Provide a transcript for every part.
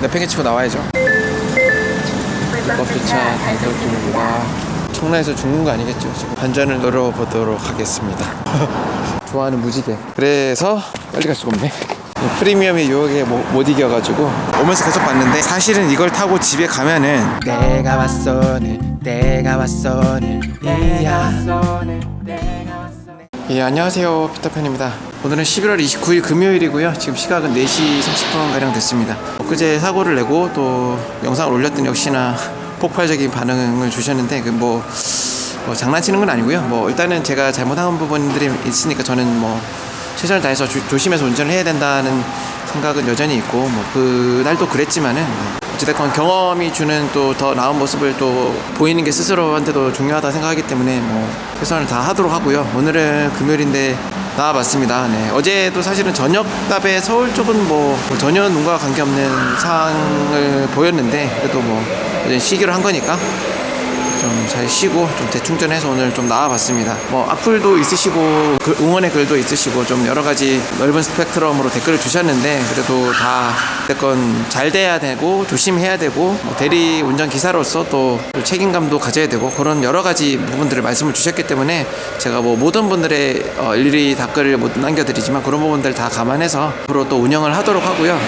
내팽개 치고 나와야죠. 버프차 단속 중입니다. 청라에서 죽는 거 아니겠죠? 지금 반전을 노려보도록 하겠습니다. 좋아하는 무지개. 그래서 빨리 갈 수가 없네. 이 프리미엄의 유혹에 못, 못 이겨가지고 오면서 계속 봤는데 사실은 이걸 타고 집에 가면은 내가 왔어 늘 내가 왔어 늘 이야 예 안녕하세요. 피터팬입니다. 오늘은 11월 29일 금요일이고요. 지금 시각은 4시 30분 가량 됐습니다. 엊그제 사고를 내고 또 영상을 올렸더니 역시나 폭발적인 반응을 주셨는데 그뭐 뭐 장난치는 건 아니고요. 뭐 일단은 제가 잘못한 부분들이 있으니까 저는 뭐 최선을 다해서 조, 조심해서 운전을 해야 된다는 생각은 여전히 있고 뭐 그날도 그랬지만은 뭐 어찌됐건 경험이 주는 또 더 나은 모습을 또 보이는 게 스스로한테도 중요하다 생각하기 때문에 뭐 최선을 다 하도록 하고요 오늘은 금요일인데 나와봤습니다 네 어제도 사실은 저녁 답에 서울 쪽은 뭐, 뭐 전혀 눈과 관계없는 상황을 보였는데 그래도 뭐 어제 쉬기로 한 거니까 좀 잘 쉬고 좀 재충전해서 오늘 좀 나와봤습니다. 뭐 악플도 있으시고 글- 응원의 글도 있으시고 좀 여러 가지 넓은 스펙트럼으로 댓글을 주셨는데 그래도 다 어쨌건 잘 돼야 되고 조심해야 되고 뭐 대리 운전 기사로서 또 책임감도 가져야 되고 그런 여러 가지 부분들을 말씀을 주셨기 때문에 제가 뭐 모든 분들의 어, 일일이 댓글을 못 남겨드리지만 그런 부분들 다 감안해서 앞으로 또 운영을 하도록 하고요.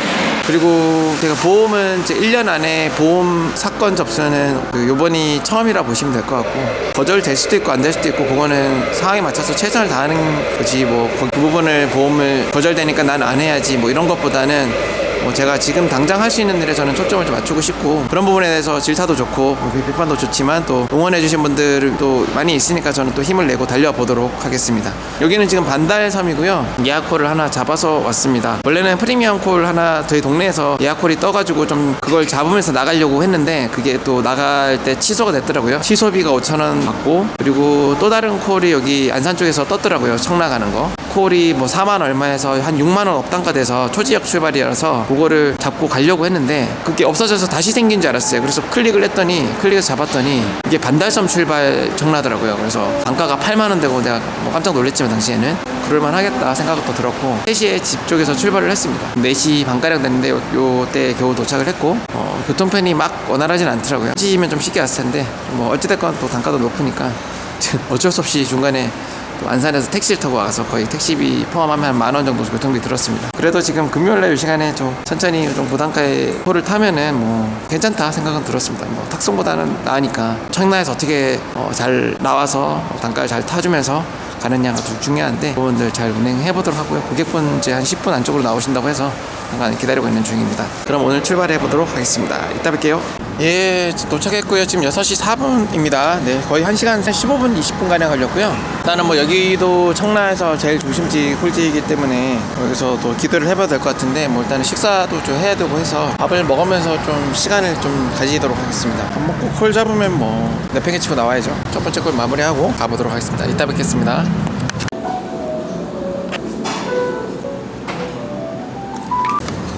그리고 제가 보험은 이제 1년 안에 보험 사건 접수는 그 요번이 처음이라 보시면 될 것 같고 거절될 수도 있고 안 될 수도 있고 그거는 상황에 맞춰서 최선을 다하는 거지 뭐 그 부분을 보험을 거절되니까 난 안 해야지 뭐 이런 것보다는 뭐 제가 지금 당장 할 수 있는 일에 저는 초점을 좀 맞추고 싶고 그런 부분에 대해서 질타도 좋고 뭐 비- 비판도 좋지만 또 응원해주신 분들도 많이 있으니까 저는 또 힘을 내고 달려보도록 하겠습니다. 여기는 지금 반달섬이고요. 예약콜을 하나 잡아서 왔습니다. 원래는 프리미엄 콜 하나 저희 동네에서 예약콜이 떠가지고 좀 그걸 잡으면서 나가려고 했는데 그게 또 나갈 때 취소가 됐더라고요. 취소비가 5,000원 받고 그리고 또 다른 콜이 여기 안산 쪽에서 떴더라고요. 청라 가는 거. 콜이 뭐 4만 얼마에서 한 6만 원 업단가 돼서 초지역 출발이라서 그거를 잡고 가려고 했는데 그게 없어져서 다시 생긴 줄 알았어요. 그래서 클릭을 했더니 클릭해서 잡았더니 이게 반달섬 출발 정나더라고요. 그래서 단가가 8만 원 되고 내가 뭐 깜짝 놀랐지만 당시에는 그럴만 하겠다 생각도 들었고 3시에 집 쪽에서 출발을 했습니다. 4시 반가량 됐는데 요, 요 때 겨우 도착을 했고 어, 교통편이 막 원활하진 않더라고요. 시면 좀 쉽게 왔을 텐데 뭐 어찌됐건 또 단가도 높으니까 어쩔 수 없이 중간에 또 안산에서 택시를 타고 와서 거의 택시비 포함하면 한 만 원 정도 교통비 들었습니다. 그래도 지금 금요일 날 이 시간에 좀 천천히 좀 고단가의 호를 타면은 뭐 괜찮다 생각은 들었습니다. 뭐 탁송보다는 나으니까 청라에서 어떻게 어, 잘 나와서 단가를 잘 타주면서 가느냐가 좀 중요한데 부분들 잘 운행해 보도록 하고요. 고객분 이제 한 10분 안쪽으로 나오신다고 해서 잠깐 기다리고 있는 중입니다. 그럼 오늘 출발해 보도록 하겠습니다. 이따 뵐게요. 예, 도착했고요. 지금 6시 4분입니다. 네, 거의 1시간 15분, 20분 가량 걸렸고요. 일단은 뭐 여기도 청라에서 제일 중심지 홀지이기 때문에 여기서 또 기도를 해봐야 될 것 같은데 뭐 일단은 식사도 좀 해야 되고 해서 밥을 먹으면서 좀 시간을 좀 가지도록 하겠습니다. 밥 먹고 콜 잡으면 뭐 내팽개 치고 나와야죠. 첫 번째 콜 마무리하고 가보도록 하겠습니다. 이따 뵙겠습니다.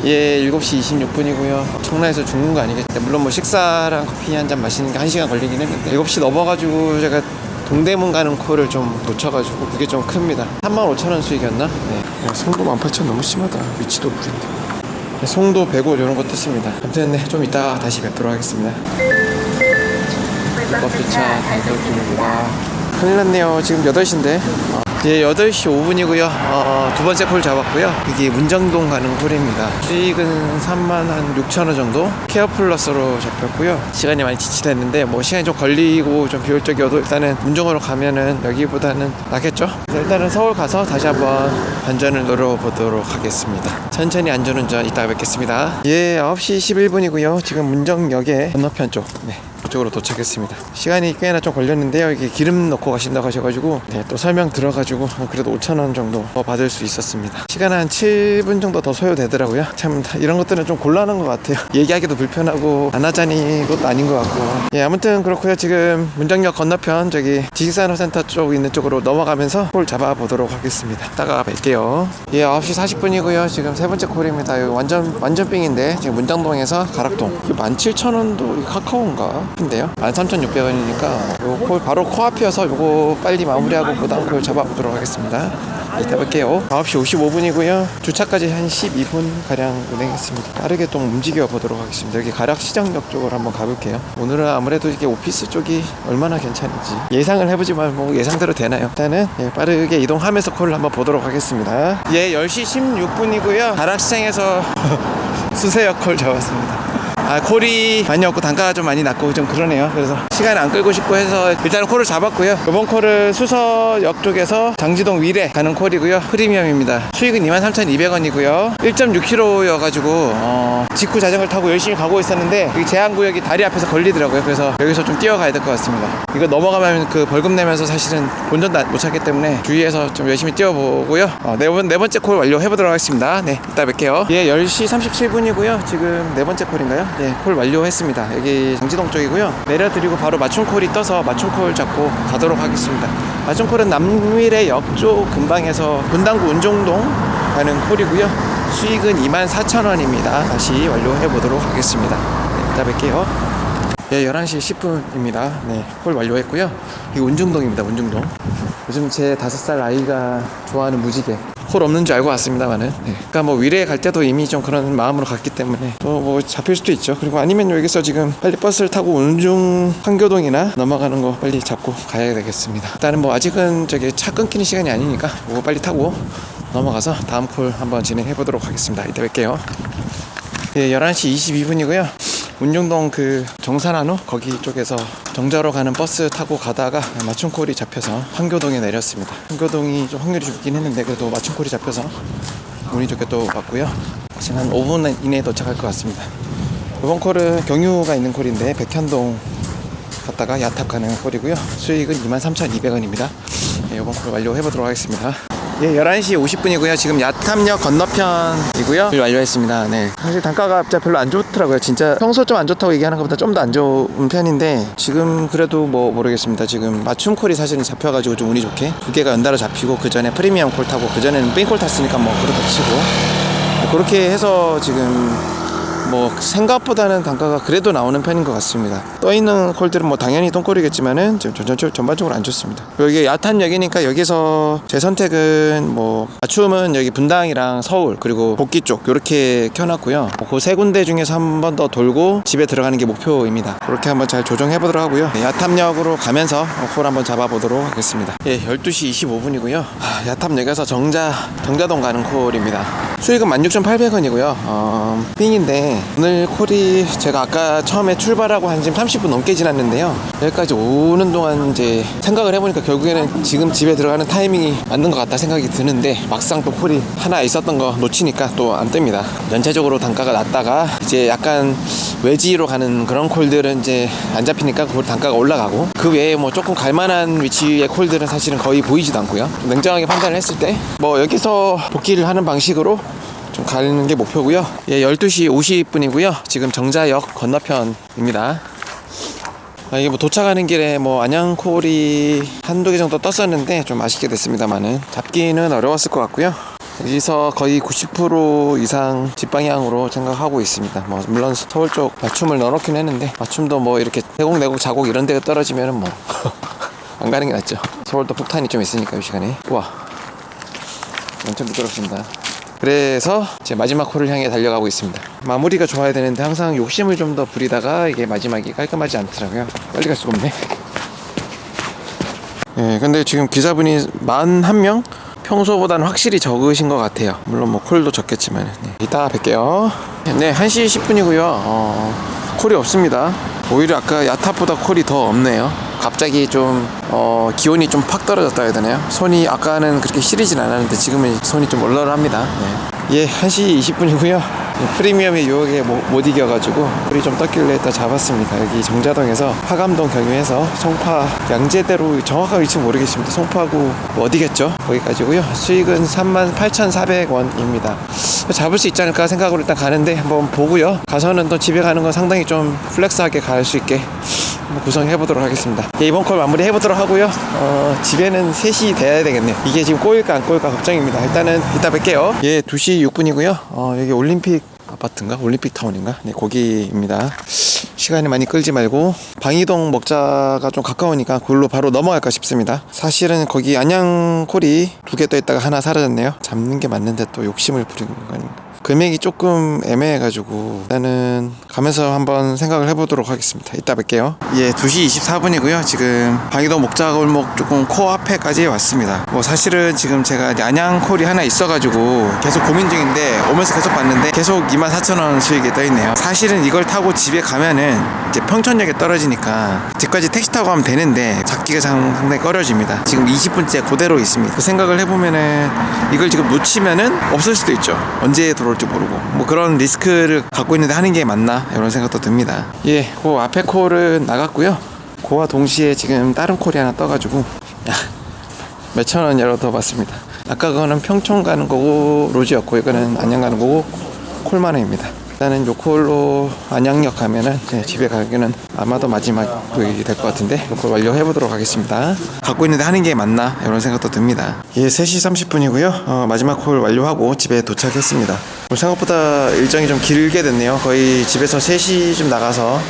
예, 7시 26분이고요. 청라에서 죽는 거 아니겠죠? 물론 뭐 식사랑 커피 한 잔 마시는 게 1시간 걸리긴 했는데 7시 넘어가지고 제가 동대문 가는 콜을 좀 놓쳐가지고 그게 좀 큽니다. 35,000원 수익이었나? 네. 야, 송도 18,000원 너무 심하다. 위치도 구린데. 송도 105 이런 거 떴습니다. 아무튼 네, 좀 이따 다시 뵙도록 하겠습니다. 커피차 단속 중입니다. 큰일 났네요. 지금 8시인데. 예, 8시 5분이고요. 어, 두 번째 콜 잡았고요. 이게 문정동 가는 콜입니다. 수익은 3만 한 6천 원 정도. 케어 플러스로 잡혔고요. 시간이 많이 지체됐는데 뭐 시간이 좀 걸리고 좀 비효율적이어도 일단은 문정으로 가면은 여기보다는 낫겠죠. 그래서 일단은 서울 가서 다시 한번 안전을 노려보도록 하겠습니다. 천천히 안전운전 이따 뵙겠습니다. 예, 9시 11분이고요. 지금 문정역의 건너편 쪽. 네. 그쪽으로 도착했습니다. 시간이 꽤나 좀 걸렸는데요. 이게 기름 넣고 가신다고 하셔가지고 네, 또 설명 들어가지고 그래도 5천 원 정도 더 받을 수 있었습니다. 시간 한 7분 정도 더 소요되더라고요. 참 이런 것들은 좀 곤란한 것 같아요. 얘기하기도 불편하고 안 하자니 것도 아닌 것 같고. 예, 아무튼 그렇고요. 지금 문정역 건너편 저기 지식산업센터 쪽 있는 쪽으로 넘어가면서 콜 잡아보도록 하겠습니다. 이따가 뵐게요. 예, 9시 40분이고요. 지금 세 번째 콜입니다. 완전 완전 빙인데 지금 문정동에서 가락동. 17,000원도 카카오인가? 싶은데요. 13,600원이니까 요콜 바로 코앞이어서 요거 빨리 마무리하고 그 다음 콜 잡아보도록 하겠습니다. 이따 뵐게요. 9시 55분이고요. 주차까지 한 12분 가량 운행했습니다. 빠르게 좀 움직여 보도록 하겠습니다. 여기 가락시장역 쪽으로 한번 가볼게요. 오늘은 아무래도 이게 오피스 쪽이 얼마나 괜찮은지 예상을 해보지만 뭐 예상대로 되나요? 일단은 예, 빠르게 이동하면서 콜을 한번 보도록 하겠습니다. 예 10시 16분이고요. 가락시장에서 수세역 콜 잡았습니다 아 콜이 많이 없고 단가가 좀 많이 낮고 좀 그러네요. 그래서 시간 안 끌고 싶고 해서 일단은 콜을 잡았고요. 이번 콜은 수서역 쪽에서 장지동 위례 가는 콜이고요. 프리미엄입니다. 수익은 23,200원이고요. 1.6km여가지고 어, 직구 자전거를 타고 열심히 가고 있었는데 여기 제한 구역이 다리 앞에서 걸리더라고요. 그래서 여기서 좀 뛰어가야 될 것 같습니다. 이거 넘어가면 그 벌금 내면서 사실은 운전도 안- 못 찾기 때문에 주의해서 좀 열심히 뛰어보고요. 어, 네, 번, 네 번째 콜 완료해보도록 하겠습니다. 네 이따 뵐게요. 예 10시 37분이고요. 지금 네 번째 콜인가요? 네콜 완료했습니다. 여기 장지동 쪽이고요. 내려드리고 바로 맞춤 콜이 떠서 맞춤 콜 잡고 가도록 하겠습니다. 맞춤 콜은 남미래 역쪽 근방에서 분당구 운종동 가는 콜이고요. 수익은 24,000원입니다. 다시 완료해 보도록 하겠습니다. 네 이따 뵐게요 네, 11시 10분입니다. 네, 콜 완료했고요. 이게 운중동입니다, 운중동. 요즘 제 다섯 살 아이가 좋아하는 무지개. 콜 없는 줄 알고 왔습니다만은. 네. 그러니까 뭐 위례에 갈 때도 이미 좀 그런 마음으로 갔기 때문에 또 뭐 잡힐 수도 있죠. 그리고 아니면 여기서 지금 빨리 버스를 타고 운중 판교동이나 넘어가는 거 빨리 잡고 가야 되겠습니다. 일단은 뭐 아직은 저기 차 끊기는 시간이 아니니까 이거 빨리 타고 넘어가서 다음 콜 한번 진행해 보도록 하겠습니다. 이따 뵐게요. 예, 11시 22분이고요. 운정동 그 정산한후 거기 쪽에서 정자로 가는 버스 타고 가다가 맞춤콜이 잡혀서 황교동에 내렸습니다. 황교동이 좀 확률이 좁긴 했는데 그래도 맞춤콜이 잡혀서 운이 좋게 또 왔고요. 지금 한 5분 이내에 도착할 것 같습니다. 이번 콜은 경유가 있는 콜인데 백현동 갔다가 야탑 가는 콜이고요. 수익은 23,200원입니다. 네, 이번 콜 완료해 보도록 하겠습니다. 예, 11시 50분이고요. 지금 야탑역 건너편이고요. 완료했습니다. 네. 사실 단가가 진짜 별로 안 좋더라고요. 진짜 평소 좀 안 좋다고 얘기하는 것보다 좀 더 안 좋은 편인데 지금 그래도 뭐 모르겠습니다. 지금 맞춤 콜이 사실은 잡혀가지고 좀 운이 좋게 두 개가 연달아 잡히고 그 전에 프리미엄 콜 타고 그 전에는 뺑콜 탔으니까 뭐 그렇다 치고 그렇게 해서 지금 뭐 생각보다는 단가가 그래도 나오는 편인 것 같습니다. 떠 있는 콜들은 뭐 당연히 똥콜이겠지만은 좀 전, 전, 전반적으로 안 좋습니다. 그리고 이게 야탄 역이니까 여기서 제 선택은 뭐 맞춤은 여기 분당이랑 서울 그리고 복귀 쪽 이렇게 켜놨고요. 그 세 군데 중에서 한 번 더 돌고 집에 들어가는 게 목표입니다. 그렇게 한번 잘 조정해 보도록 하고요. 네, 야탑역으로 가면서 콜 한번 잡아보도록 하겠습니다. 예, 12시 25분이고요. 야탑역에서 정자 정자동 가는 콜입니다. 수익은 16,800원이고요. 어, 삥인데 오늘 콜이 제가 아까 처음에 출발하고 한 지금 30분 넘게 지났는데요. 여기까지 오는 동안 이제 생각을 해보니까 결국에는 지금 집에 들어가는 타이밍이 맞는 것 같다 생각이 드는데 막상 또 콜이 하나 있었던 거 놓치니까 또 안 뜹니다. 전체적으로 단가가 낮다가 이제 약간 외지로 가는 그런 콜들은 이제 안 잡히니까 그 단가가 올라가고 그 외에 뭐 조금 갈만한 위치의 콜들은 사실은 거의 보이지도 않고요. 냉정하게 판단을 했을 때 뭐 여기서 복귀를 하는 방식으로 좀 가는 게 목표고요. 예, 12시 50분이고요. 지금 정자역 건너편입니다. 아, 이게 뭐 도착하는 길에 뭐 안양콜이 한두 개 정도 떴었는데 좀 아쉽게 됐습니다만은 잡기는 어려웠을 것 같고요. 여기서 거의 90% 이상 뒷방향으로 생각하고 있습니다. 뭐 물론 서울 쪽 맞춤을 넣어놓긴 했는데 맞춤도 뭐 이렇게 대곡 내곡 자곡 이런 데가 떨어지면은 뭐 안 가는 게 낫죠. 서울도 폭탄이 좀 있으니까 이 시간에. 우와. 엄청 부드럽습니다. 그래서 제 마지막 홀을 향해 달려가고 있습니다. 마무리가 좋아야 되는데 항상 욕심을 좀 더 부리다가 이게 마지막이 깔끔하지 않더라고요. 빨리 갈 수가 없네. 예, 근데 지금 기사분이 만 한 명? 평소보다는 확실히 적으신 것 같아요. 물론 뭐 콜도 적겠지만. 네. 이따 뵐게요. 네, 1시 10분이고요. 어, 콜이 없습니다. 오히려 아까 야탑보다 콜이 더 없네요. 갑자기 좀 어, 기온이 좀 팍 떨어졌다 해야 되나요? 손이 아까는 그렇게 시리진 않았는데 지금은 손이 좀 얼얼합니다. 네. 예, 1시 20분이고요. 프리미엄의 유혹에 못, 못 이겨가지고 우리 좀 떴길래 일단 잡았습니다. 여기 정자동에서 화감동 경유해서 송파 양재대로 정확한 위치 모르겠습니다. 송파구 뭐 어디겠죠? 거기까지고요. 수익은 38,400원입니다. 잡을 수 있지 않을까 생각으로 일단 가는데 한번 보고요. 가서는 또 집에 가는 건 상당히 좀 플렉스하게 갈 수 있게 구성해 보도록 하겠습니다. 예, 이번 콜 마무리 해 보도록 하고요. 어, 집에는 3시 돼야 되겠네요. 이게 지금 꼬일까 안 꼬일까 걱정입니다. 일단은 이따 뵐게요. 예, 2시 6분이고요. 어, 여기 올림픽 아파트인가? 올림픽 타운인가? 네, 거기입니다. 시간이 많이 끌지 말고 방이동 먹자가 좀 가까우니까 그걸로 바로 넘어갈까 싶습니다. 사실은 거기 안양콜이 두 개 떠 있다가 하나 사라졌네요. 잡는 게 맞는데 또 욕심을 부리는 거니까. 금액이 조금 애매해가지고 일단은 가면서 한번 생각을 해보도록 하겠습니다. 이따 뵐게요. 예, 2시 24분이고요. 지금 방이동 목자골목 조금 코앞에까지 왔습니다. 뭐 사실은 지금 제가 안양콜이 하나 있어가지고 계속 고민 중인데 오면서 계속 봤는데 계속 24,000원 수익이 떠있네요. 사실은 이걸 타고 집에 가면은 이제 평촌역에 떨어지니까 집까지 택시 타고 가면 되는데 잡기가 상- 상당히 꺼려집니다. 지금 20분째 그대로 있습니다. 그 생각을 해보면은 이걸 지금 놓치면은 없을 수도 있죠. 언제 들어 올지 모르고 뭐 그런 리스크를 갖고 있는데 하는 게 맞나 이런 생각도 듭니다. 예, 그 앞에 콜은 나갔고요. 그와 동시에 지금 다른 콜이 하나 떠가지고 야, 몇천 원이라도 더 받습니다. 아까 그거는 평촌 가는 거고 로지였고 이거는 안양 가는 거고 콜만 원입니다. 일단은 요 콜로 안양역 가면은 이제 집에 가기는 아마도 마지막이 될 것 같은데 요콜 완료해 보도록 하겠습니다. 갖고 있는데 하는 게 맞나 이런 생각도 듭니다. 예, 3시 30분이고요. 어, 마지막 콜 완료하고 집에 도착했습니다. 뭐 생각보다 일정이 좀 길게 됐네요. 거의 집에서 3시쯤 나가서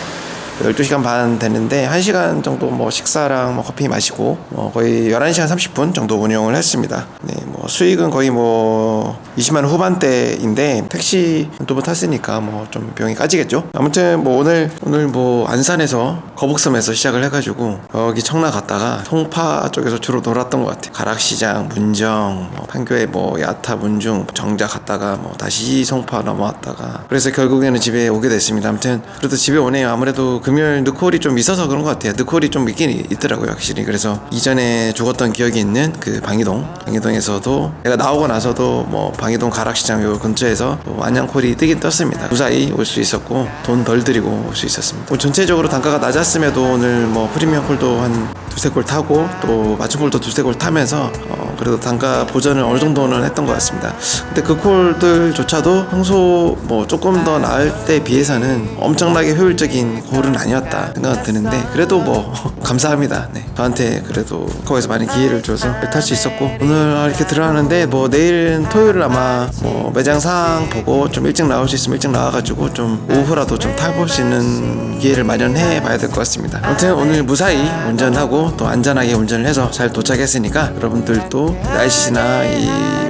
12시간 반 됐는데 1시간 정도 뭐 식사랑 뭐 커피 마시고 뭐 거의 11시간 30분 정도 운영을 했습니다. 네, 뭐 수익은 거의 뭐 20만 원 후반대인데 택시 두 번 탔으니까 뭐 좀 비용이 까지겠죠. 아무튼 뭐 오늘 오늘 뭐 안산에서 거북섬에서 시작을 해가지고 여기 청라 갔다가 송파 쪽에서 주로 놀았던 것 같아요. 가락시장, 문정, 뭐 판교에 뭐 야타, 문중, 정자 갔다가 뭐 다시 송파 넘어왔다가 그래서 결국에는 집에 오게 됐습니다. 아무튼 그래도 집에 오네요. 아무래도 금요일 느콜이 좀 있어서 그런 것 같아요. 느콜이 좀 있긴 있더라고요, 확실히. 그래서 이전에 죽었던 기억이 있는 그 방이동, 방이동에서도 내가 나오고 나서도 뭐 방이동 가락시장 요 근처에서 뭐 안양콜이 뜨긴 떴습니다. 무사히 올 수 있었고 돈 덜 들이고 올 수 있었습니다. 뭐 전체적으로 단가가 낮았음에도 오늘 뭐 프리미엄 콜도 한 두세 골 타고 또 맞춤 콜도 두세 골 타면서 어 그래도 단가 보전을 어느 정도는 했던 것 같습니다. 근데 그 콜들조차도 평소 뭐 조금 더 나을 때 비해서는 엄청나게 효율적인 콜은 아니었다 생각 드는데 그래도 뭐 감사합니다. 네. 저한테 그래도 거기서 많은 기회를 줘서 탈 수 있었고 오늘 이렇게 들어가는데 뭐 내일은 토요일 아마 뭐 매장 상황 보고 좀 일찍 나올 수 있으면 일찍 나와가지고 좀 오후라도 좀 타볼 수 있는 기회를 마련해 봐야 될 것 같습니다. 아무튼 오늘 무사히 운전하고 또 안전하게 운전을 해서 잘 도착했으니까 여러분들도 날씨나 이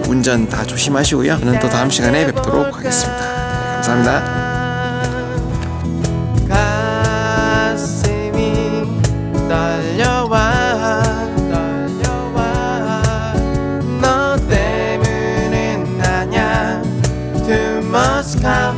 운전 다 조심하시고요. 저는 또 다음 시간에 뵙도록 하겠습니다. 네, 감사합니다. 가